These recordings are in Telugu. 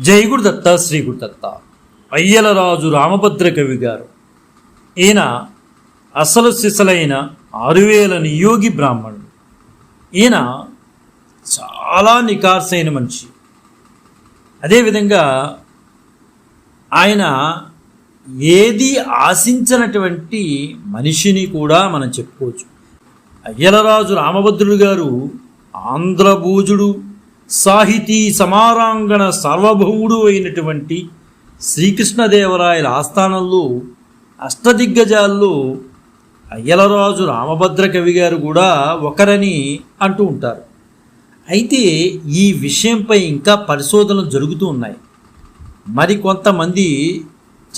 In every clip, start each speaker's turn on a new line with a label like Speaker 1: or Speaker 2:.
Speaker 1: జై గురుదత్త శ్రీ గురుదత్త అయ్యలరాజు రామభద్ర కవి గారు. ఈయన అసలు సిసలైన ఆరువేల నియోగి బ్రాహ్మణుడు. ఈయన చాలా నికార్సైన మనిషి. అదేవిధంగా ఆయన ఏది ఆశించినటువంటి మనిషిని కూడా మనం చెప్పుకోవచ్చు. అయ్యలరాజు రామభద్రుడు గారు ఆంధ్రభూజుడు. సాహితీ సమారాంగణ సార్వభౌముడు అయినటువంటి శ్రీకృష్ణదేవరాయల ఆస్థానంలో అష్టదిగ్గజాల్లో అయ్యలరాజు రామభద్ర కవి గారు కూడా ఒకరని అంటూ ఉంటారు. అయితే ఈ విషయంపై ఇంకా పరిశోధనలు జరుగుతూ ఉన్నాయి. మరి కొంతమంది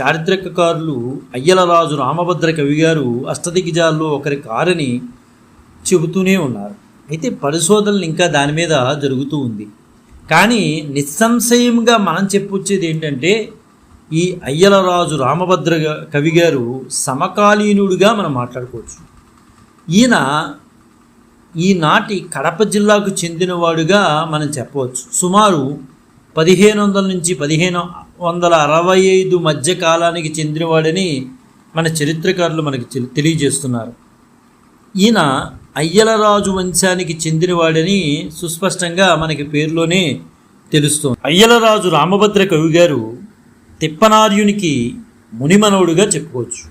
Speaker 1: చారిత్రకకారులు అయ్యలరాజు రామభద్ర కవి గారు అష్టదిగ్గజాల్లో ఒకరి కారని చెబుతూనే ఉన్నారు. అయితే పరిశోధనలు ఇంకా దాని మీద జరుగుతూ ఉంది. కానీ నిస్సంశయంగా మనం చెప్పొచ్చేది ఏంటంటే ఈ అయ్యలరాజు రామభద్ర కవి గారు సమకాలీనుడిగా మనం మాట్లాడుకోవచ్చు. ఈయన ఈనాటి కడప జిల్లాకు చెందినవాడుగా మనం చెప్పవచ్చు. సుమారు పదిహేను వందల నుంచి పదిహేను వందల అరవై ఐదు మధ్య కాలానికి చెందినవాడని మన చరిత్రకారులు మనకి తెలి- తెలియజేస్తున్నారు. ఈయన అయ్యలరాజు వంశానికి చెందినవాడని సుస్పష్టంగా మనకి పేరులోనే తెలుస్తోంది. అయ్యలరాజు రామభద్ర కవి గారు తిప్పనార్యునికి మునిమనవుడుగా చెప్పుకోవచ్చు.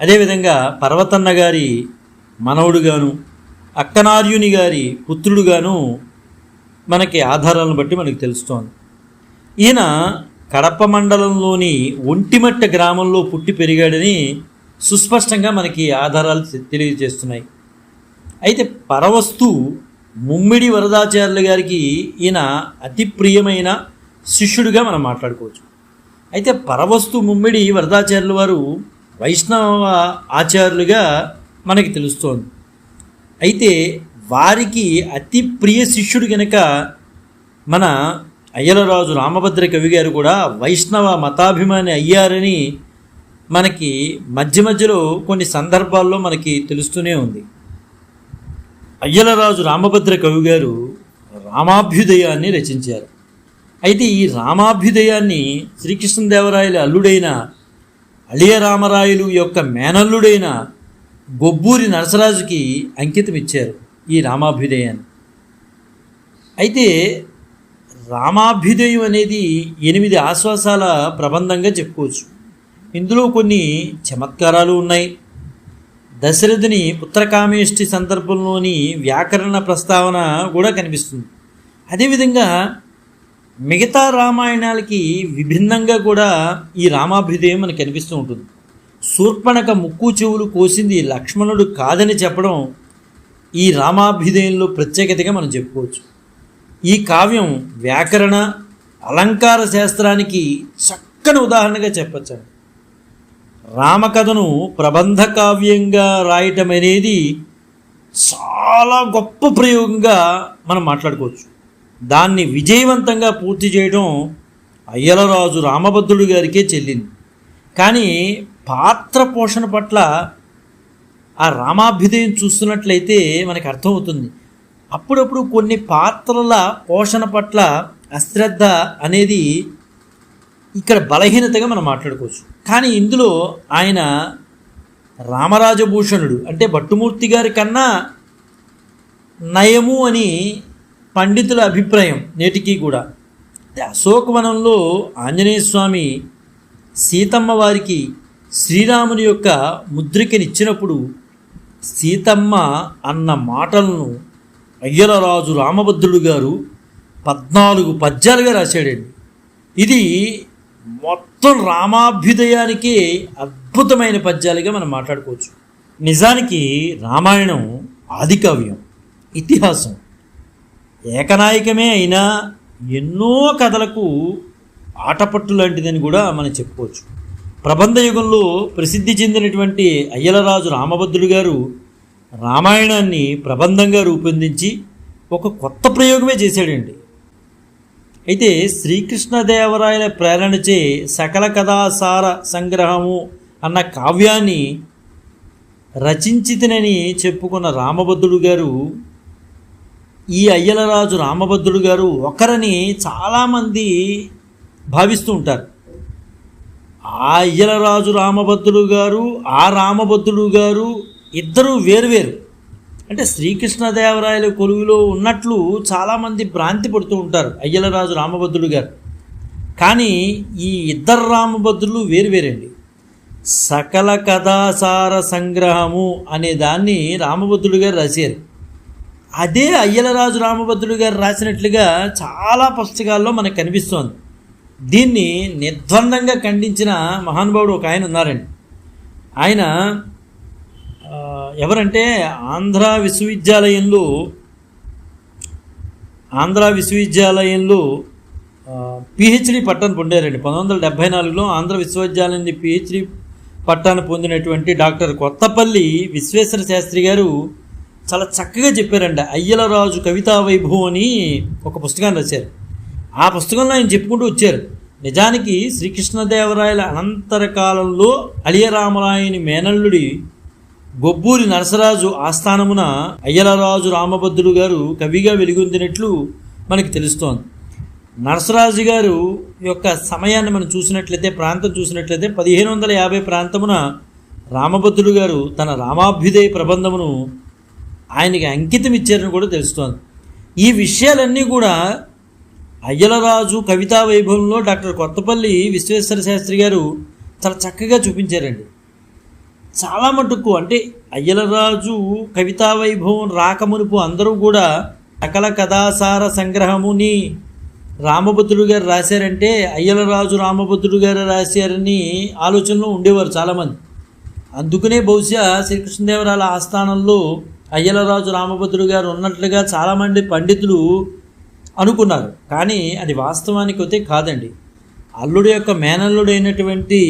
Speaker 1: అదేవిధంగా పర్వతన్న గారి మనవుడుగాను అక్కనార్యుని గారి పుత్రుడుగాను మనకి ఆధారాలను బట్టి మనకు తెలుస్తోంది. ఈయన కడప మండలంలోని ఒంటిమట్ట గ్రామంలో పుట్టి పెరిగాడని సుస్పష్టంగా మనకి ఆధారాలు తెలియజేస్తున్నాయి. అయితే పరవస్తు ముమ్మిడి వరదాచార్యులు గారికి ఈయన అతి ప్రియమైన శిష్యుడిగా మనం మాట్లాడుకోవచ్చు. అయితే పరవస్తు ముమ్మిడి వరదాచార్యుల వారు వైష్ణవ ఆచార్యులుగా మనకి తెలుస్తోంది. అయితే వారికి అతి ప్రియ శిష్యుడు కనుక మన అయ్యలరాజు రామభద్ర కవి గారు కూడా వైష్ణవ మతాభిమాని అయ్యారని మనకి మధ్య మధ్యలో కొన్ని సందర్భాల్లో మనకి తెలుస్తూనే ఉంది. అయ్యలరాజు రామభద్ర కవి గారు రామాభ్యుదయాన్ని రచించారు. అయితే ఈ రామాభ్యుదయాన్ని శ్రీకృష్ణదేవరాయల అల్లుడైన అళియ రామరాయలు యొక్క మేనల్లుడైన గొబ్బూరి నరసరాజుకి అంకితం ఇచ్చారు ఈ రామాభ్యుదయాన్ని. అయితే రామాభ్యుదయం అనేది ఎనిమిది ఆశ్వాసాల ప్రబంధంగా చెప్పుకోవచ్చు. ఇందులో కొన్ని చమత్కారాలు ఉన్నాయి. దశరథుని ఉత్తరకామేష్టి సందర్భంలోని వ్యాకరణ ప్రస్తావన కూడా కనిపిస్తుంది. అదేవిధంగా మిగతా రామాయణాలకి విభిన్నంగా కూడా ఈ రామాభ్యుదయం మనకు కనిపిస్తూ ఉంటుంది. శూర్పణక ముక్కు చెవులు కోసింది లక్ష్మణుడు కాదని చెప్పడం ఈ రామాభ్యుదయంలో ప్రత్యేకతగా మనం చెప్పుకోవచ్చు. ఈ కావ్యం వ్యాకరణ అలంకార శాస్త్రానికి చక్కని ఉదాహరణగా చెప్పచ్చండి రామకథను ప్రబంధ కావ్యంగా రాయటం అనేది చాలా గొప్ప ప్రయోగంగా మనం మాట్లాడుకోవచ్చు. దాన్ని విజయవంతంగా పూర్తి చేయడం అయ్యలరాజు రామభద్రుడు గారికే చెల్లింది. కానీ పాత్ర పోషణ పట్ల ఆ రామాభ్యుదయం చూస్తున్నట్లయితే మనకు అర్థమవుతుంది. అప్పుడప్పుడు కొన్ని పాత్రల పోషణ పట్ల అశ్రద్ధ అనేది ఇక్కడ బలహీనతగా మనం మాట్లాడుకోవచ్చు. కానీ ఇందులో ఆయన రామరాజభూషణుడు అంటే భట్టుమూర్తి గారి కన్నా నయము అని పండితుల అభిప్రాయం నేటికి కూడా. అశోకవనంలో ఆంజనేయ స్వామి సీతమ్మ వారికి శ్రీరాముని యొక్క ముద్రికనిచ్చినప్పుడు సీతమ్మ అన్న మాటలను అయ్యలరాజు రామభద్రుడు గారు పద్నాలుగు పద్యాలుగా రాశాడండి. ఇది మొత్తం రామాభ్యుదయానికి అద్భుతమైన పద్యాలుగా మనం మాట్లాడుకోవచ్చు. నిజానికి రామాయణం ఆదికావ్యం ఇతిహాసం. ఏకనాయకమే అయినా ఎన్నో కథలకు ఆటపట్టు లాంటిదని కూడా మనం చెప్పుకోవచ్చు. ప్రబంధ యుగంలో ప్రసిద్ధి చెందినటువంటి అయ్యలరాజు రామభద్రుడు గారు రామాయణాన్ని ప్రబంధంగా రూపొందించి ఒక కొత్త ప్రయోగమే చేశాడండి. అయితే శ్రీకృష్ణదేవరాయల ప్రేరణచే సకల కథాసార సంగ్రహము అన్న కావ్యాన్ని రచించితినని చెప్పుకున్న రామభద్రుడు గారు ఈ అయ్యలరాజు రామభద్రుడు గారు ఒకరని చాలామంది భావిస్తూ ఉంటారు. ఆ అయ్యలరాజు రామభద్రుడు గారు ఆ రామభద్రుడు గారు ఇద్దరు వేరువేరు అంటే శ్రీకృష్ణదేవరాయల కొలువులో ఉన్నట్లు చాలామంది భ్రాంతి పడుతూ ఉంటారు అయ్యలరాజు రామభద్రుడు గారు. కానీ ఈ ఇద్దరు రామభద్రులు వేరువేరండి సకల కథాసార సంగ్రహము అనే దాన్ని రామభద్రుడు గారు రాశారు. అదే అయ్యలరాజు రామభద్రుడు గారు రాసినట్లుగా చాలా పుస్తకాల్లో మనకు కనిపిస్తోంది. దీన్ని నిర్ద్వందంగా ఖండించిన మహానుభావుడు ఒక ఆయన ఉన్నారండి. ఆయన ఎవరంటే ఆంధ్ర విశ్వవిద్యాలయంలో ఆంధ్ర విశ్వవిద్యాలయంలో పిహెచ్డి పట్టాను పొందారండి. పంతొమ్మిది వందల డెబ్బై నాలుగులో ఆంధ్ర విశ్వవిద్యాలయం పిహెచ్డి పట్టాను పొందినటువంటి డాక్టర్ కొత్తపల్లి విశ్వేశ్వర శాస్త్రి గారు చాలా చక్కగా చెప్పారండి అయ్యలరాజు కవితా వైభవం అని ఒక పుస్తకాన్ని రాశారు. ఆ పుస్తకంలో ఆయన చెప్పుకుంటూ వచ్చారు. నిజానికి శ్రీకృష్ణదేవరాయల అనంతర కాలంలో అలియరామరాయని మేనల్లుడి గొబ్బూరి నరసరాజు ఆస్థానమున అయ్యలరాజు రామభద్రుడు గారు కవిగా వెలుగొందినట్లు మనకి తెలుస్తోంది. నరసరాజు గారు యొక్క సమయాన్ని మనం చూసినట్లయితే ప్రాంతం చూసినట్లయితే పదిహేను వందల యాభై ప్రాంతమున రామభద్రుడు గారు తన రామాభ్యుదయ ప్రబంధమును ఆయనకి అంకితం ఇచ్చారని కూడా తెలుస్తోంది. ఈ విషయాలన్నీ కూడా అయ్యలరాజు కవితా వైభవంలో డాక్టర్ కొత్తపల్లి విశ్వేశ్వర శాస్త్రి గారు చాలా చక్కగా చూపించారండి. చాలా మటుకు అంటే అయ్యలరాజు కవితా వైభవం రాకమునుపు అందరూ కూడా సకల కథాసార సంగ్రహముని రామభద్రుడు గారు రాశారంటే అయ్యలరాజు రామభద్రుడు గారు రాశారని ఆలోచనలో ఉండేవారు చాలామంది. అందుకనే బహుశా శ్రీకృష్ణదేవరాయల ఆస్థానంలో అయ్యలరాజు రామభద్రుడు గారు ఉన్నట్లుగా చాలామంది పండితులు అనుకున్నారు. కానీ అది వాస్తవానికి అయితే కాదండి. అల్లుడు యొక్క మేనల్లుడైనటువంటి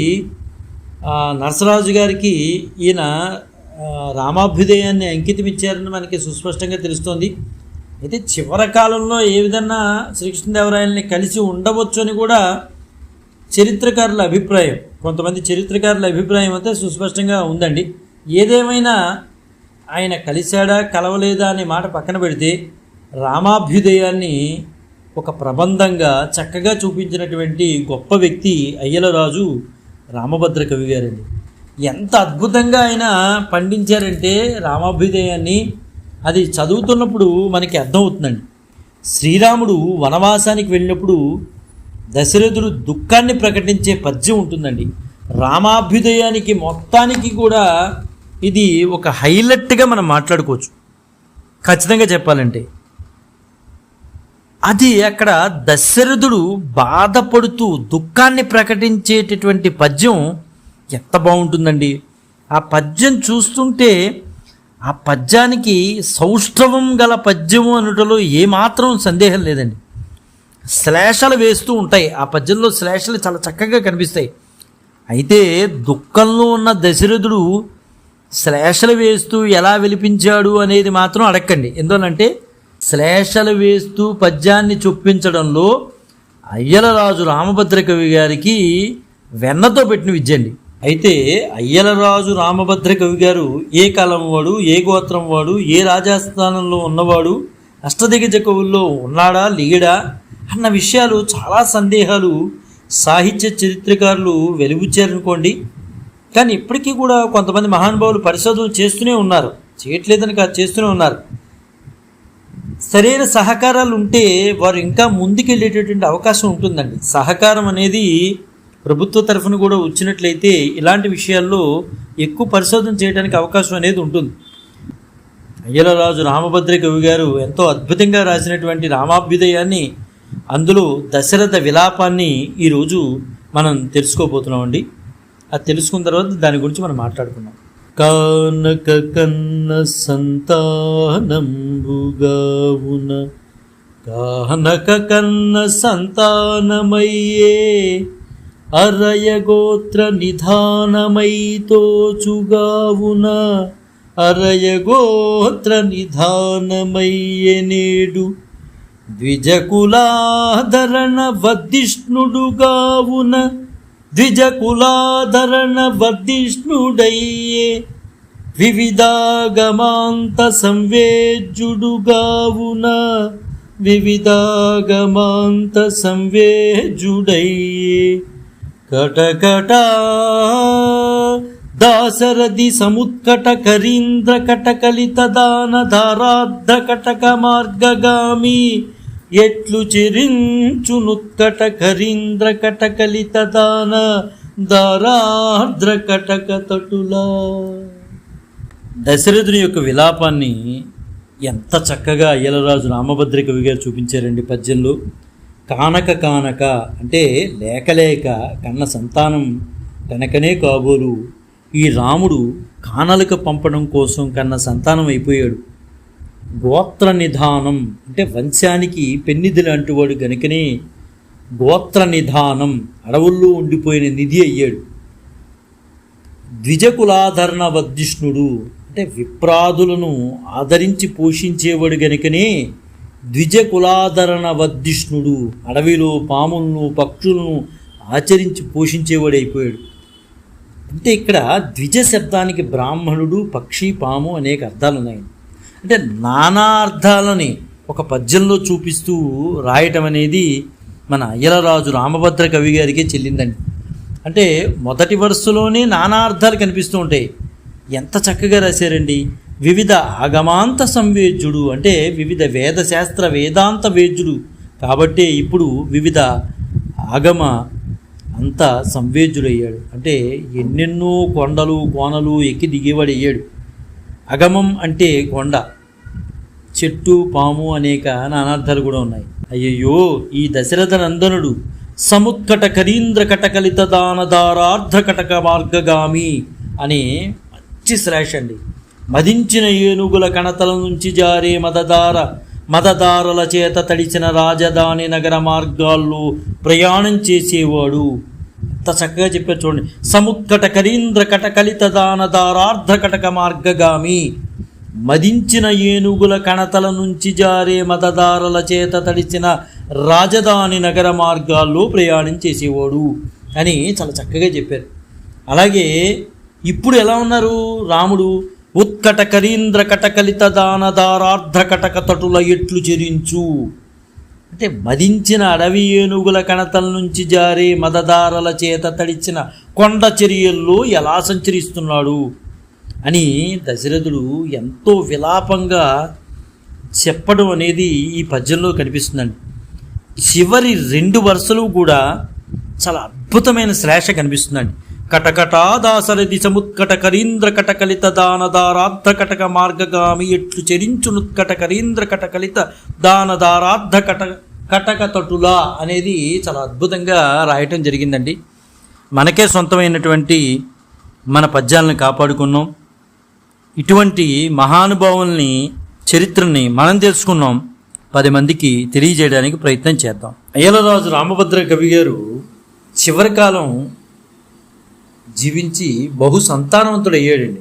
Speaker 1: నరసరాజు గారికి ఈయన రామాభ్యుదయాన్ని అంకితం ఇచ్చారని మనకి సుస్పష్టంగా తెలుస్తోంది. అయితే చివరి కాలంలో ఏ విధంగా శ్రీకృష్ణదేవరాయల్ని కలిసి ఉండవచ్చు అని కూడా చరిత్రకారుల అభిప్రాయం కొంతమంది చరిత్రకారుల అభిప్రాయం అయితే సుస్పష్టంగా ఉందండి. ఏదేమైనా ఆయన కలిశాడా కలవలేదా అనే మాట పక్కన పెడితే రామాభ్యుదయాన్ని ఒక ప్రబంధంగా చక్కగా చూపించినటువంటి గొప్ప వ్యక్తి అయ్యలరాజు రామభద్ర కవి గారండి. ఎంత అద్భుతంగా ఆయన పండించారంటే రామాభ్యుదయాన్ని అది చదువుతున్నప్పుడు మనకి అర్థమవుతుందండి. శ్రీరాముడు వనవాసానికి వెళ్ళినప్పుడు దశరథుడు దుఃఖాన్ని ప్రకటించే పద్యం ఉంటుందండి. రామాభ్యుదయానికి మొత్తానికి కూడా ఇది ఒక హైలైట్గా మనం మాట్లాడుకోవచ్చు. ఖచ్చితంగా చెప్పాలంటే. అది అక్కడ దశరథుడు బాధపడుతూ దుఃఖాన్ని ప్రకటించేటటువంటి పద్యం ఎంత బాగుంటుందండి. ఆ పద్యం చూస్తుంటే ఆ పద్యానికి సౌష్ఠవం గల పద్యము అనుటలో ఏమాత్రం సందేహం లేదండి. శ్లేషలు వేస్తూ ఉంటాయి. ఆ పద్యంలో శ్లేషలు చాలా చక్కగా కనిపిస్తాయి. అయితే దుఃఖంలో ఉన్న దశరథుడు శ్లేషలు వేస్తూ ఎలా విలిపించాడు అనేది మాత్రం అడక్కండి. ఎందువలంటే శ్లేషలు వేస్తూ పద్యాన్ని చొప్పించడంలో అయ్యలరాజు రామభద్ర కవి గారికి వెన్నతో పెట్టిన విద్య అండి. అయితే అయ్యలరాజు రామభద్ర కవి గారు ఏ కాలం వాడు ఏ గోత్రం వాడు ఏ రాజస్థానంలో ఉన్నవాడు అష్టదిగ్గజ కవుల్లో ఉన్నాడా లేడా అన్న విషయాలు చాలా సందేహాలు సాహిత్య చరిత్రకారులు వెలుగుచ్చారనుకోండి కానీ ఇప్పటికీ కూడా కొంతమంది మహానుభావులు పరిశోధనలు చేస్తూనే ఉన్నారు. చేయట్లేదని కాదు చేస్తూనే ఉన్నారు. సరైన సహకారాలు ఉంటే వారు ఇంకా ముందుకెళ్ళేటటువంటి అవకాశం ఉంటుందండి. సహకారం అనేది ప్రభుత్వ తరఫున కూడా వచ్చినట్లయితే ఇలాంటి విషయాల్లో ఎక్కువ పరిశోధన చేయడానికి అవకాశం అనేది ఉంటుంది. అయ్యలరాజు రామభద్ర కవి గారు ఎంతో అద్భుతంగా రాసినటువంటి రామాభ్యుదయాన్ని అందులో దశరథ విలాపాన్ని ఈరోజు మనం తెలుసుకోబోతున్నామండి. అది తెలుసుకున్న తర్వాత దాని గురించి మనం మాట్లాడుకున్నాం కానక కన్న సంతానంబుగావున. కానక కన్న సంతానమయ్యే అరయగోత్ర నిధానమైతోచుగావున అరయగోత్ర నిధానమయ్యే నేడు ద్విజకులాధరణ వద్దిష్ణుడుగావున ద్విజకులాధరణ వద్దిష్ణుడయ్యే వివిధాగమాంత సంవేద్యుడుగావున వివిధాగమాంత సంవేజుడై కటకట దాసరథి సముత్కట కరీంద్ర కటకలిత దాన ధారార్ధ కటక మార్గగామి ఎట్లు చిరించునుత్తట కరీంద్ర కటకలిత దాన దారాద్ర కటక తటులా. దశరథుని యొక్క విలాపాన్ని ఎంత చక్కగా అయ్యలరాజు రామభద్ర కవి గారు చూపించారండి పద్యంలో. కానక కానక అంటే లేకలేక కన్న సంతానం కనకనే కాబోలు. ఈ రాముడు కానలకు పంపడం కోసం కన్న సంతానం అయిపోయాడు. గోత్ర నిధానం అంటే వంశానికి పెన్నిధి లాంటివాడు గనుకనే గోత్ర నిధానం అడవుల్లో ఉండిపోయిన నిధి అయ్యాడు. ద్విజకులాధరణ వర్ధిష్ణుడు అంటే విప్రాదులను ఆదరించి పోషించేవాడు గనుకనే ద్విజకులాధరణ వర్ధిష్ణుడు అడవిలో పాములను పక్షులను ఆచరించి పోషించేవాడు అయిపోయాడు అంటే ఇక్కడ ద్విజ శబ్దానికి బ్రాహ్మణుడు పక్షి పాము అనేక అర్థాలు ఉన్నాయి అంటే నానా అర్థాలని ఒక పద్యంలో చూపిస్తూ రాయటం అనేది మన అయ్యలరాజు రామభద్ర కవి గారికే చెల్లిందండి. అంటే మొదటి వరుసలోనే నానా అర్థాలు కనిపిస్తూ ఉంటాయి. ఎంత చక్కగా రాశారండి. వివిధ ఆగమాంత సంవేద్యుడు అంటే వివిధ వేద శాస్త్ర వేదాంత వేద్యుడు. కాబట్టే ఇప్పుడు వివిధ ఆగమ అంత సంవేద్యుడయ్యాడు. అంటే ఎన్నెన్నో కొండలు కోనలు ఎక్కి దిగేవాడు అయ్యాడు అగమం అంటే కొండ. చెట్టు పాము అనేక నానార్థాలు కూడా ఉన్నాయి. అయ్యయ్యో ఈ దశరథ నందనుడు సముత్కట కరీంద్ర కటకలిత దానదారార్ధ కటక మార్గగామి అనే మంచి శ్లాష్ అండి. మదించిన ఏనుగుల కణతల నుంచి జారే మదదార మదదారుల చేత తడిచిన రాజధాని నగర మార్గాల్లో ప్రయాణం చేసేవాడు ఎంత చక్కగా చెప్పారు చూడండి. సముత్కట కరీంద్ర కటకలిత దానదారార్ధ కటక మార్గగామి. మదించిన ఏనుగుల కణతల నుంచి జారే మతదారుల చేత తడిచిన రాజధాని నగర మార్గాల్లో ప్రయాణం చేసేవాడు అని చాలా చక్కగా చెప్పారు. అలాగే ఇప్పుడు ఎలా ఉన్నారు రాముడు? ఉత్కట కరీంద్ర కటకలిత దానదారార్ధ కటక తటుల ఎట్లు చెరించు? అంటే మదించిన అడవి ఏనుగుల కణతల నుంచి జారే మదదారల చేత తడిచిన కొండ చర్యల్లో ఎలా సంచరిస్తున్నాడు అని దశరథుడు ఎంతో విలాపంగా చెప్పడం అనేది ఈ పద్యంలో కనిపిస్తుందండి. చివరి రెండు వరుసలు కూడా చాలా అద్భుతమైన శ్లేష కనిపిస్తుందండి. కటకటా దాసరథి సముత్కట కరీంద్ర కటకలిత దానదారాధ కటక మార్గగామి ఎట్లు చెరించునుత్కట కరీంద్ర కటకలిత దానదారాధ కట కటక తటులా అనేది చాలా అద్భుతంగా రాయటం జరిగిందండి. మనకే సొంతమైనటువంటి మన పద్యాలను కాపాడుకున్నాం. ఇటువంటి మహానుభావుల్ని చరిత్రని మనం తెలుసుకున్నాం. పది మందికి తెలియజేయడానికి ప్రయత్నం చేద్దాం. అయ్యలరాజు రామభద్ర కవి గారు చివరి కాలం జీవించి బహు సంతానవంతుడు అయ్యాడండి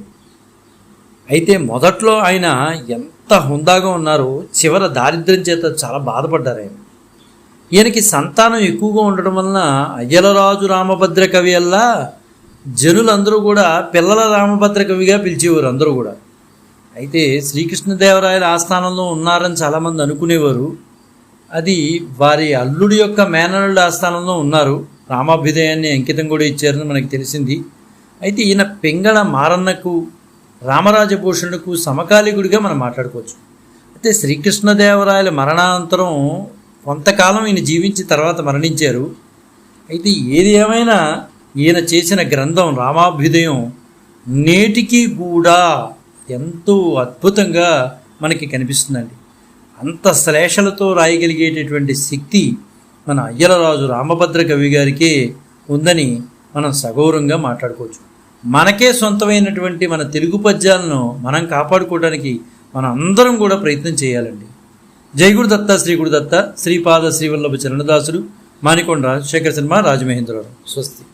Speaker 1: అయితే మొదట్లో ఆయన ఎంత హుందాగా ఉన్నారో చివర దారిద్ర్యం చేత చాలా బాధపడ్డారు ఆయన. ఈయనకి సంతానం ఎక్కువగా ఉండడం వలన అయ్యలరాజు రామభద్ర కవి అల్లా జనులందరూ కూడా పిల్లల రామభద్ర కవిగా పిలిచేవారు అందరూ కూడా. అయితే శ్రీకృష్ణదేవరాయల ఆస్థానంలో ఉన్నారని చాలామంది అనుకునేవారు. అది వారి అల్లుడి యొక్క మేనల్లుడి ఆస్థానంలో ఉన్నారు. రామాభ్యుదయాన్ని అంకితం కూడా ఇచ్చారని మనకు తెలిసింది. అయితే ఈయన పెంగళ మారన్నకు రామరాజభూషణుకు సమకాలికుడిగా మనం మాట్లాడుకోవచ్చు. అయితే శ్రీకృష్ణదేవరాయల మరణానంతరం కొంతకాలం ఈయన జీవించిన తర్వాత మరణించారు. అయితే ఏది ఏమైనా ఈయన చేసిన గ్రంథం రామాభ్యుదయం నేటికి కూడా ఎంతో అద్భుతంగా మనకి కనిపిస్తుందండి. అంత శ్లేషలతో రాయగలిగేటటువంటి శక్తి మన అయ్యలరాజు రామభద్ర కవి గారికే ఉందని మనం సగౌరవంగా మాట్లాడుకోవచ్చు. మనకే సొంతమైనటువంటి మన తెలుగు పద్యాలను మనం కాపాడుకోవడానికి మనం అందరం కూడా ప్రయత్నం చేయాలండి. జై గురుదత్త శ్రీ దత్త శ్రీపాద శ్రీవల్లభ చరణదాసుడు మానికొండ శేఖర శర్మ రాజమహేంద్రరావు. స్వస్తి.